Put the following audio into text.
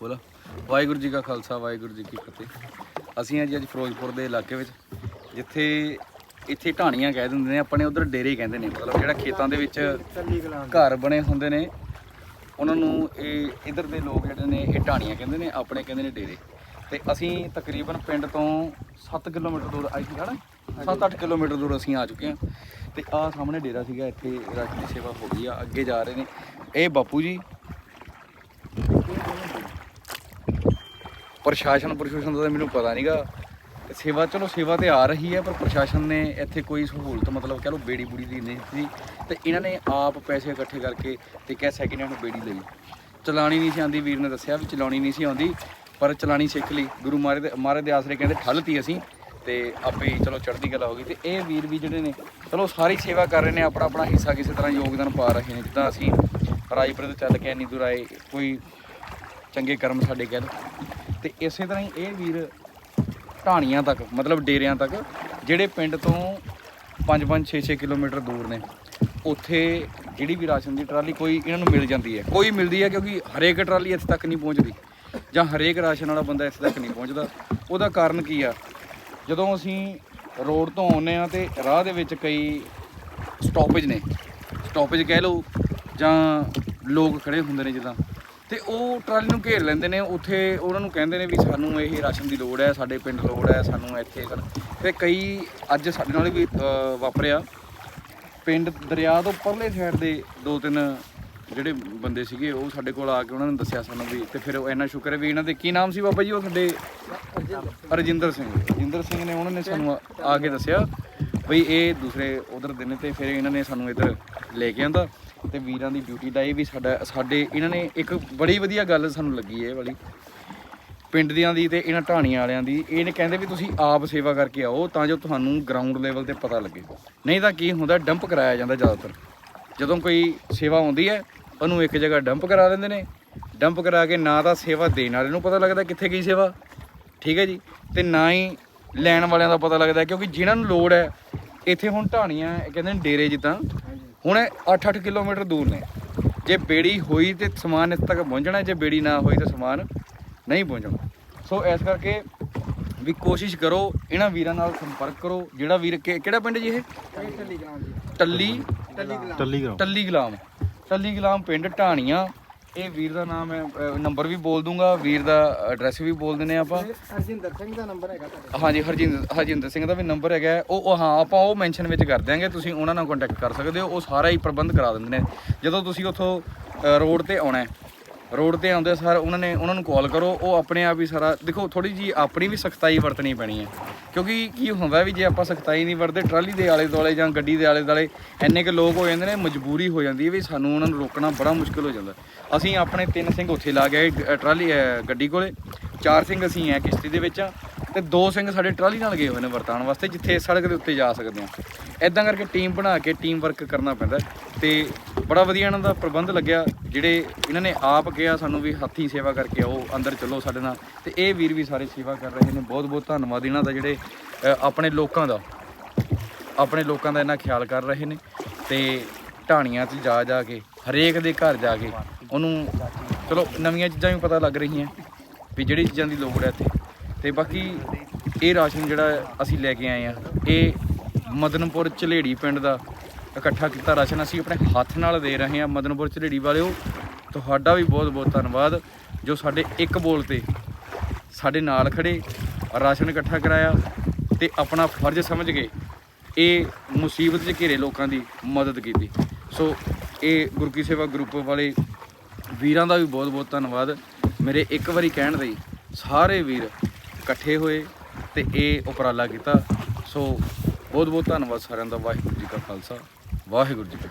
ਬੋਲਾ। ਵਾਹਿਗੁਰੂ ਜੀ ਕਾ ਖਾਲਸਾ ਵਾਹਿਗੁਰੂ ਜੀ ਕੀ ਫਤਿਹ। ਅਸੀਂ ਅੱਜ ਅੱਜ ਫਿਰੋਜ਼ਪੁਰ ਦੇ ਇਲਾਕੇ ਵਿੱਚ ਜਿੱਥੇ ਇੱਥੇ ਢਾਣੀਆਂ ਕਹਿ ਦਿੰਦੇ ਨੇ ਆਪਣੇ ਉਧਰ ਡੇਰੇ ਕਹਿੰਦੇ ਨੇ ਮਤਲਬ ਜਿਹੜਾ ਖੇਤਾਂ ਦੇ ਵਿੱਚ ਘਰ ਬਣੇ ਹੁੰਦੇ ਨੇ। ਉਹਨਾਂ ਨੂੰ ਇਹ ਇਧਰ ਦੇ ਲੋਕ ਜਿਹੜੇ ਨੇ ਇਹ ਢਾਣੀਆਂ ਕਹਿੰਦੇ ਨੇ ਆਪਣੇ ਕਹਿੰਦੇ ਨੇ ਡੇਰੇ। ਤੇ ਅਸੀਂ ਤਕਰੀਬਨ ਪਿੰਡ ਤੋਂ 7 ਕਿਲੋਮੀਟਰ ਦੂਰ ਆਈ ਸੀ ਹਨਾ 7-8 ਕਿਲੋਮੀਟਰ ਦੂਰ ਅਸੀਂ ਆ ਚੁੱਕੇ ਹਾਂ। ਤੇ ਆਹ ਸਾਹਮਣੇ ਡੇਰਾ ਸੀਗਾ ਇੱਥੇ ਰਾਸ਼ਨ ਦੀ ਸੇਵਾ ਹੋ ਗਈ ਆ ਅੱਗੇ ਜਾ ਰਹੇ ਨੇ। ਇਹ ਬਾਪੂ ਜੀ ਪ੍ਰਸ਼ਾਸਨ ਪ੍ਰਸ਼ਾਸਨ ਦਾ ਤਾਂ ਮੈਨੂੰ ਪਤਾ ਨਹੀਂਗਾ ਸੇਵਾ, ਚਲੋ ਸੇਵਾ ਤੇ ਆ ਰਹੀ ਹੈ, ਪਰ ਪ੍ਰਸ਼ਾਸਨ ਨੇ ਇੱਥੇ ਕੋਈ ਸਹੂਲਤ, ਮਤਲਬ ਕਹ ਲਓ ਬੇੜੀ ਬੁੜੀ ਦੀ ਨਹੀਂ ਸੀ ਤੇ ਇਹਨਾਂ ਨੇ ਆਪ ਪੈਸੇ ਇਕੱਠੇ ਕਰਕੇ ਤੇ ਕਹਿ ਸੈਕਿੰਡ ਹੈਂਡ ਬੇੜੀ ਲਈ। ਚਲਾਣੀ ਨਹੀਂ ਸੀ ਆਉਂਦੀ, ਵੀਰ ਨੇ ਦੱਸਿਆ ਵੀ ਚਲਾਉਣੀ ਨਹੀਂ ਸੀ ਆਉਂਦੀ, ਪਰ ਚਲਾਣੀ ਸਿੱਖ ਲਈ। ਗੁਰੂ ਮਹਾਰਾਜ ਦੇ ਮਹਾਰਾਜ ਦੇ ਆਸਰੇ ਕਹਿੰਦੇ ਠੱਲਤੀ ਅਸੀਂ, ਤੇ ਆਪੇ ਚਲੋ ਚੜ੍ਹਦੀ ਕਲਾ ਹੋ ਗਈ। ਤੇ ਇਹ ਵੀਰ ਵੀ ਜਿਹੜੇ ਨੇ, ਚਲੋ ਸਾਰੀ ਸੇਵਾ ਕਰ ਰਹੇ ਨੇ, ਆਪਣਾ ਆਪਣਾ ਹਿੱਸਾ ਕਿਸੇ ਤਰ੍ਹਾਂ ਯੋਗਦਾਨ ਪਾ ਰਹੇ ਨੇ। ਜਿੱਦਾਂ ਅਸੀਂ ਰਾਜਪੁਰ ਤੋਂ ਚੱਲ ਕੇ ਇੰਨੀ ਦੂਰ ਆਏ, ਕੋਈ ਚੰਗੇ ਕਰਮ ਸਾਡੇ ਕਹਿ ਲਓ ਤੇ ਇਸੇ ਤਰ੍ਹਾਂ ਹੀ ਇਹ ਵੀਰ ਢਾਣੀਆਂ ਤੱਕ, ਮਤਲਬ ਡੇਰਿਆਂ ਤੱਕ, ਜਿਹੜੇ ਪਿੰਡ ਤੋਂ 5-5 6-6 ਕਿਲੋਮੀਟਰ ਦੂਰ ਨੇ, ਉੱਥੇ ਜਿਹੜੀ ਵੀ ਰਾਸ਼ਨ ਦੀ ਟਰਾਲੀ ਕੋਈ ਇਹਨਾਂ ਨੂੰ ਮਿਲ ਜਾਂਦੀ ਹੈ। ਕੋਈ ਮਿਲਦੀ ਹੈ ਕਿਉਂਕਿ ਹਰੇਕ ਟਰਾਲੀ ਇੱਥੇ ਤੱਕ ਨਹੀਂ ਪਹੁੰਚਦੀ ਜਾਂ ਹਰੇਕ ਰਾਸ਼ਨ ਵਾਲਾ ਬੰਦਾ ਇੱਥੇ ਤੱਕ ਨਹੀਂ ਪਹੁੰਚਦਾ। ਉਹਦਾ ਕਾਰਨ ਕੀ ਆ? ਜਦੋਂ ਅਸੀਂ ਰੋਡ ਤੋਂ ਆਉਂਦੇ ਆ ਤੇ ਰਾਹ ਦੇ ਵਿੱਚ ਕਈ ਸਟਾਪੇਜ ਨੇ ਸਟਾਪੇਜ ਕਹਿ ਲਓ ਜਾਂ ਲੋਕ ਖੜੇ ਹੁੰਦੇ ਨੇ ਜਿੱਦਾਂ। ਤੇ ਉਹ ਟਰਾਲੀ ਨੂੰ ਘੇਰ ਲੈਂਦੇ ਨੇ, ਉੱਥੇ ਉਹਨਾਂ ਨੂੰ ਕਹਿੰਦੇ ਨੇ ਵੀ ਸਾਨੂੰ ਇਹ ਰਾਸ਼ਨ ਦੀ ਲੋੜ ਹੈ, ਸਾਡੇ ਪਿੰਡ ਲੋੜ ਹੈ, ਸਾਨੂੰ ਇੱਥੇ ਕਰ ਤੇ ਕਈ ਅੱਜ ਸਾਡੇ ਨਾਲ ਵੀ ਵਾਪਰਿਆ। ਪਿੰਡ ਦਰਿਆ ਤੋਂ ਪਰਲੇ ਸਾਈਡ ਦੇ ਦੋ ਤਿੰਨ ਜਿਹੜੇ ਬੰਦੇ ਸੀਗੇ, ਉਹ ਸਾਡੇ ਕੋਲ ਆ ਕੇ ਉਹਨਾਂ ਨੇ ਦੱਸਿਆ ਸਾਨੂੰ ਵੀ, ਤੇ ਫਿਰ ਉਹ ਇੰਨਾ ਸ਼ੁਕਰ ਹੈ ਵੀ ਇਹਨਾਂ ਦੇ ਕੀ ਨਾਮ ਸੀ ਬਾਬਾ ਜੀ, ਉਹ ਸਾਡੇ ਰਜਿੰਦਰ ਸਿੰਘ। ਰਜਿੰਦਰ ਸਿੰਘ ਨੇ ਉਹਨਾਂ ਨੇ ਸਾਨੂੰ ਆ- ਆ ਕੇ ਦੱਸਿਆ, ਬਈ ਇਹ ਦੂਸਰੇ ਉਧਰ ਦੇ ਨੇ ਤੇ ਫਿਰ ਇਹਨਾਂ ਨੇ ਸਾਨੂੰ ਇੱਧਰ ਲੈ ਕੇ ਆਂਦਾ। ਤੇ ਵੀਰਾਂ ਦੀ ਡਿਊਟੀ ਦਾ, ਇਹ ਵੀ ਸਾਡਾ, ਸਾਡੇ, ਇਹਨਾਂ ਨੇ ਇੱਕ ਬੜੀ ਵਧੀਆ ਗੱਲ ਸਾਨੂੰ ਲੱਗੀ ਇਹ ਵਾਲੀ। ਪਿੰਡ ਦਿਆਂ ਦੀ ਤੇ ਇਹਨਾਂ ਢਾਣੀਆਂ ਵਾਲਿਆਂ ਦੀ ਇਹਨੇ ਕਹਿੰਦੇ ਵੀ ਤੁਸੀਂ ਆਪ ਸੇਵਾ ਕਰਕੇ ਆਓ ਤਾਂ ਜੋ ਤੁਹਾਨੂੰ ਗਰਾਊਂਡ ਲੈਵਲ ਤੇ ਪਤਾ ਲੱਗੇ। ਨਹੀਂ ਤਾਂ ਕੀ ਹੁੰਦਾ ਡੰਪ ਕਰਾਇਆ ਜਾਂਦਾ ਜ਼ਿਆਦਾਤਰ। ਜਦੋਂ ਕੋਈ ਸੇਵਾ ਆਉਂਦੀ ਹੈ, ਉਹਨੂੰ ਇੱਕ ਜਗ੍ਹਾ ਡੰਪ ਕਰਾ ਦਿੰਦੇ ਨੇ। ਡੰਪ ਕਰਾ ਕੇ ਨਾ ਤਾਂ ਸੇਵਾ ਦੇਣ ਵਾਲੇ ਨੂੰ ਪਤਾ ਲੱਗਦਾ ਕਿੱਥੇ ਗਈ ਸੇਵਾ। ਠੀਕ ਹੈ ਜੀ? ਤੇ ਨਾ ਹੀ ਲੈਣ ਵਾਲਿਆਂ ਦਾ ਪਤਾ ਲੱਗਦਾ, ਕਿਉਂਕਿ ਜਿਨ੍ਹਾਂ ਨੂੰ ਲੋੜ ਹੈ, ਇੱਥੇ ਹੁਣ ਢਾਣੀਆਂ ਕਹਿੰਦੇ ਨੇ ਡੇਰੇ ਜਿੱਦਾਂ ਹੁਣ 8-8 ਕਿਲੋਮੀਟਰ ਦੂਰ ਨੇ। ਜੇ ਬੇੜੀ ਹੋਈ ਤੇ ਸਮਾਨ ਇੱਥੇ ਤੱਕ ਪਹੁੰਚਣਾ ਜੇ ਬੇੜੀ ਨਾ ਹੋਈ ਤਾਂ ਸਮਾਨ ਨਹੀਂ ਪਹੁੰਚਣਾ। ਸੋ ਇਸ ਕਰਕੇ ਵੀ ਕੋਸ਼ਿਸ਼ ਕਰੋ ਇਹਨਾਂ ਵੀਰਾਂ ਨਾਲ ਸੰਪਰਕ ਕਰੋ ਜਿਹੜਾ ਵੀਰ ਕਿ- ਕਿਹੜਾ ਪਿੰਡ ਜੀ ਇਹ? ਟੱਲੀ ਟੱਲੀ। ਟੱਲੀ ਗੁਲਾਮ ਟੱਲੀ ਗੁਲਾਮ ਪਿੰਡ ਢਾਣੀਆਂ। ਇਹ ਵੀਰ ਦਾ ਨਾਮ ਹੈ ਨੰਬਰ ਵੀ ਬੋਲ ਦੂੰਗਾ ਵੀਰ ਦਾ ਐਡਰੈਸ ਵੀ ਬੋਲ ਹਾਂ ਆਪਾਂ। ਹਰਜਿੰਦਰ ਸਿੰਘ ਦਾ ਨੰਬਰ ਹੈਗਾ ਤੁਹਾਡੇ। ਹਾਂਜੀ ਹਰਜਿੰਦਰ ਹਰਜਿੰਦਰ ਸਿੰਘ ਦਾ ਵੀ ਨੰਬਰ ਹੈਗਾ। ਉਹ ਉਹ ਹਾਂ ਆਪਾਂ ਉਹ ਮੈਂਸ਼ਨ ਵਿੱਚ ਕਰ ਦਿਆਂਗੇ ਤੁਸੀਂ ਉਹਨਾਂ ਨਾਲ ਕੰਟੈਕਟ ਕਰ ਸਕਦੇ ਹੋ ਉਹ ਸਾਰਾ ਹੀ ਪ੍ਰਬੰਧ ਕਰਾ ਦਿੰਦੇ ਨੇ। ਜਦੋਂ ਤੁਸੀਂ ਉੱਥੋਂ ਰੋਡ ਤੇ ਆਉਣਾ ਰੋਡ ਤੇ ਆਉਂਦੇ ਸਰ ਉਹਨਾਂ ਨੇ ਉਹਨਾਂ ਨੂੰ ਕਾਲ ਕਰੋ ਉਹ ਆਪਣੇ ਆਪ ਹੀ ਸਾਰਾ ਦੇਖੋ ਥੋੜੀ ਜੀ ਆਪਣੀ ਵੀ ਸਖਤਾਈ ਵਰਤਣੀ ਪੈਣੀ ਹੈ। ਕਿਉਂਕਿ ਕੀ ਹੁੰਦਾ ਵੀ ਜੇ ਆਪਾਂ ਸਖਤਾਈ ਨਹੀਂ ਵਰਤਦੇ ਟਰਾਲੀ ਦੇ ਆਲੇ ਦੁਆਲੇ ਜਾਂ ਗੱਡੀ ਦੇ ਆਲੇ ਦੁਆਲੇ ਇੰਨੇ ਕੁ ਲੋਕ ਹੋ ਜਾਂਦੇ ਨੇ, ਮਜਬੂਰੀ ਹੋ ਜਾਂਦੀ ਹੈ ਵੀ ਸਾਨੂੰ ਉਹਨਾਂ ਨੂੰ ਰੋਕਣਾ ਬੜਾ ਮੁਸ਼ਕਲ ਹੋ ਜਾਂਦਾ। ਅਸੀਂ ਆਪਣੇ ਤਿੰਨ ਸਿੰਘ ਉੱਥੇ ਲਾ ਗਏ ਗ- ਟਰਾਲੀ ਗੱਡੀ ਕੋਲੇ। ਚਾਰ ਸਿੰਘ ਅਸੀਂ ਐ ਕਿਸ਼ਤੀ ਦੇ ਵਿੱਚ ਆ ਤੇ ਦੋ ਸਿੰਘ ਸਾਡੇ ਟਰਾਲੀ ਨਾਲ ਗਏ ਹੋਏ ਨੇ ਵਰਤਾਨ ਵਾਸਤੇ, ਜਿੱਥੇ ਸੜਕ ਦੇ ਉੱਤੇ ਜਾ ਸਕਦੇ ਆ ਐਦਾਂ ਕਰਕੇ ਟੀਮ ਬਣਾ ਕੇ ਟੀਮ ਵਰਕ ਕਰਨਾ ਪੈਂਦਾ ਤੇ ਬੜਾ ਵਧੀਆ ਇਹਨਾਂ ਦਾ ਪ੍ਰਬੰਧ ਲੱਗਿਆ, ਜਿਹੜੇ ਇਹਨਾਂ ਨੇ ਆਪ ਕਿਹਾ ਸਾਨੂੰ ਵੀ ਹੱਥੀਂ ਸੇਵਾ ਕਰਕੇ ਆਓ, ਅੰਦਰ ਚੱਲੋ ਸਾਡੇ ਨਾਲ। ਤੇ ਇਹ ਵੀਰ ਵੀ ਸਾਰੇ ਸੇਵਾ ਕਰ ਰਹੇ ਨੇ, ਬਹੁਤ ਬਹੁਤ ਧੰਨਵਾਦ ਇਹਨਾਂ ਦਾ ਜਿਹੜੇ ਆਪਣੇ ਲੋਕਾਂ ਦਾ, ਆਪਣੇ ਲੋਕਾਂ ਦਾ ਇਹਨਾਂ ਖਿਆਲ ਕਰ ਰਹੇ ਨੇ। ਤੇ ਢਾਣੀਆਂ 'ਚ ਜਾ ਜਾ ਕੇ, ਹਰੇਕ ਦੇ ਘਰ ਜਾ ਕੇ, ਉਹਨੂੰ, ਚਲੋ ਨਵੀਆਂ ਚੀਜ਼ਾਂ ਵੀ ਪਤਾ ਲੱਗ ਰਹੀਆਂ, ਵੀ ਜਿਹੜੀ ਚੀਜ਼ਾਂ ਦੀ ਲੋੜ ਹੈ ਇੱਥੇ। ਤੇ ਬਾਕੀ ਇਹ ਰਾਸ਼ਨ ਜਿਹੜਾ ਅਸੀਂ ਲੈ ਕੇ ਆਏ ਆ, ਇਹ ਮਦਨਪੁਰ ਝਲੇੜੀ ਪਿੰਡ ਦਾ ਇਕੱਠਾ ਕੀਤਾ ਰਾਸ਼ਨ ਅਸੀਂ ਆਪਣੇ ਹੱਥ ਨਾਲ ਦੇ ਰਹੇ ਹਾਂ ਮਦਨਪੁਰ ਝਲੇੜੀ ਵਾਲਿਓ। ਤੁਹਾਡਾ ਵੀ ਬਹੁਤ ਬਹੁਤ ਧੰਨਵਾਦ, ਜੋ ਸਾਡੇ ਇੱਕ ਬੋਲ ਤੇ ਸਾਡੇ ਨਾਲ ਖੜੇ, ਰਾਸ਼ਨ ਇਕੱਠਾ ਕਰਾਇਆ ਤੇ ਆਪਣਾ ਫਰਜ਼ ਸਮਝ ਕੇ ਇਹ ਮੁਸੀਬਤ 'ਚ ਘੇਰੇ ਲੋਕਾਂ ਦੀ ਮਦਦ ਕੀਤੀ। ਸੋ ਇਹ ਗੁਰੂ ਕੀ ਸੇਵਾ ਗਰੁੱਪ ਵਾਲੇ ਵੀਰਾਂ ਦਾ ਵੀ ਬਹੁਤ ਬਹੁਤ ਧੰਨਵਾਦ। ਮੇਰੇ ਇੱਕ ਵਾਰੀ ਕਹਿਣ ਦੇ ਸਾਰੇ ਵੀਰ ਇਕੱਠੇ ਹੋਏ ਤੇ ਇਹ ਉਪਰਾਲਾ ਕੀਤਾ। ਸੋ ਬਹੁਤ ਬਹੁਤ ਧੰਨਵਾਦ ਸਾਰਿਆਂ ਦਾ, ਵਾਹਿਗੁਰੂ ਜੀ ਕਾ ਖਾਲਸਾ। ਵਾਹਿਗੁਰੂ ਜੀ ਕੀ